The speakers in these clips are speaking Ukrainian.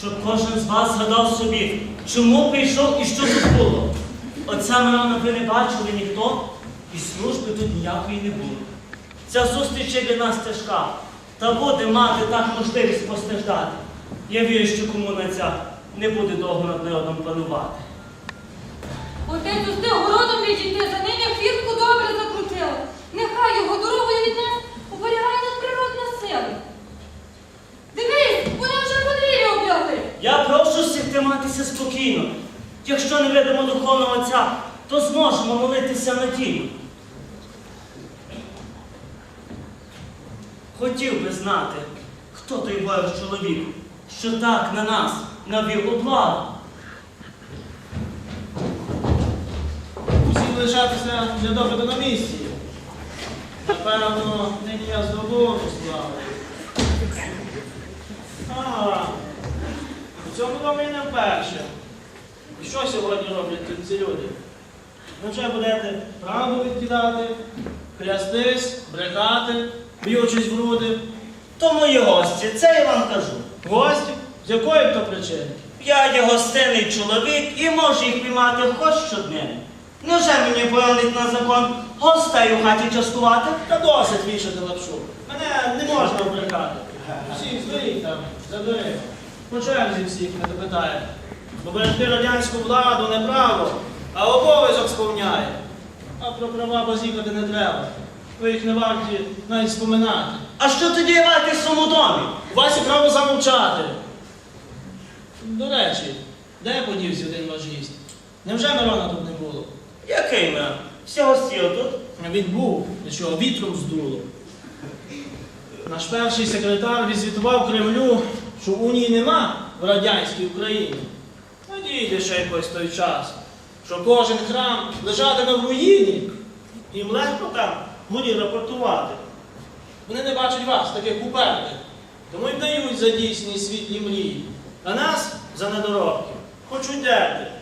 щоб кожен з вас згадав собі, чому прийшов і що тут було. Отця Мирона ви не бачили ніхто, і служби тут ніякої не було. Ця зустріч є для нас тяжка, та буде мати так можливість постраждати. Я вірю, що комуна не буде довго над народом панувати. Отець триматися спокійно. Якщо не видимо духовного отця, то зможемо молитися надію. Хотів би знати, хто той Божий чоловік, що так на нас навів облаву. Усім лишатися допиту на місці. Напевно, нині я здобув славу. А, цьому домі не вперше. І що сьогодні роблять ці люди? Ви вже будете правду відкидати, хрястись, брехати, б'ючись в груди. То мої гості, це я вам кажу. Гості? З якої то причини? Я є гостинний чоловік і можу їх приймати хоч щодня. Невже мені боронить на закон гостей у хаті частувати? Та досить вішати лапшу. Мене не можна обрехати. Всіх зверіть там, за дверима. По черзі всіх не допитає. Бо берегти радянську владу не право, а обов'язок сповняє. А про права базікати не треба. Ви їх не варті навіть споминати. А що тоді варти в своєму домі? У вас є право замовчати. До речі, де подівся один ваш гість? Невже Мирона тут не було? Який ми? Всі гості тут? Він був, нічого, вітром здуло. Наш перший секретар відзвітував Кремлю, що унії нема в радянській Україні. Надійде ще якось той час, що кожен храм лежатиме в руїні. Їм легко там буде рапортувати. Вони не бачать вас, таких упертих, тому й дають за дійсні світлі мрії. А нас за недоробки. Хоч уйдете.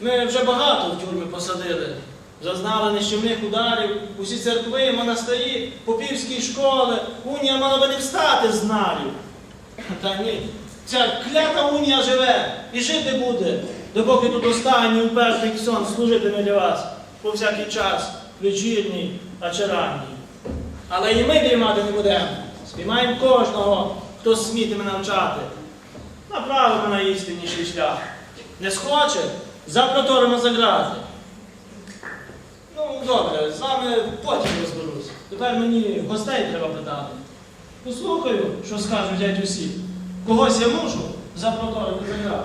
Ми вже багато в тюрми посадили. Зазнали нищівних ударів, усі церкви, монастирі, попівські школи. Унія мала би не встати з нарів. Та ні, ця клята унія живе і жити буде, допоки тут останній упертий сон служитиме для вас по всякий час, вечірній, а чи. Але і ми дрімати не будемо. Спіймаємо кожного, хто смітиме навчати. Направимо на істинніший шлях. Не схоче, за грати. Добре, з вами потім розберусь. Тепер мені гостей треба питати. Послухаю, що скажуть дядь усі. Когось я можу запроторити за грати.